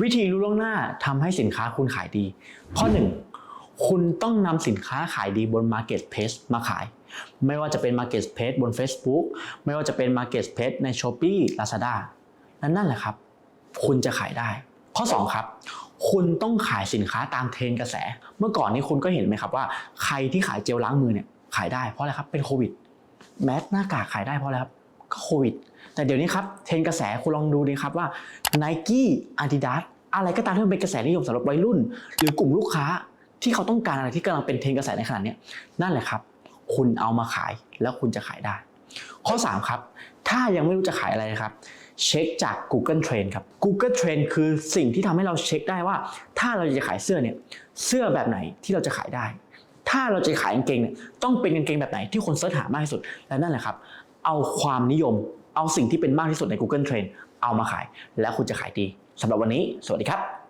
วิธีรู้ล่วงหน้าทำให้สินค้าคุณขายดี ข้อหนึ่งคุณต้องนำสินค้าขายดีบน Marketplace มาขาย ไม่ว่าจะเป็น Marketplace บน Facebook ไม่ว่าจะเป็น Marketplace ใน Shopee Lazada นั่นนั่นแหละครับ คุณจะขายได้ ข้อ 2 ครับ คุณต้องขายสินค้าตามเทรนด์กระแส เมื่อก่อนนี้คุณก็เห็นไหมครับว่า ใครที่ขายเจลล้างมือเนี่ยขายได้เพราะอะไรครับเป็นโควิดแมสหน้ากากขายได้เพราะอะไรครับก็ โควิด แต่เดี๋ยวนี้ครับเทรนกระแสคุณลองดูดีครับว่า Nike Adidas อะไรก็ตามที่มันเป็นกระแสนิยมสำหรับวัยรุ่น หรือกลุ่มลูกค้าที่เขาต้องการอะไรที่กำลังเป็นเทรนกระแสในขณะเนี้นั่นแหละครับ คุณเอามาขายแล้วคุณจะขายได้ ข้อ 3 ครับ ถ้ายังไม่รู้จะขายอะไรนะครับ เช็คจาก Google Trend ครับ Google Trend คือสิ่งที่ทำให้เราเช็คได้ว่า ถ้าเราจะขายเสื้อเนี่ยเสื้อแบบไหนที่เราจะขายได้ ถ้าเราจะขายกางเกงเนี่ยต้องเป็นกางเกงแบบไหนที่คนเสิร์ชหามากที่สุดและนั่นแหละครับ เอาความนิยม เอาสิ่งที่เป็นมากที่สุดใน Google Trend เอามาขาย แล้วคุณจะขายดีสำหรับวันนี้ สวัสดีครับ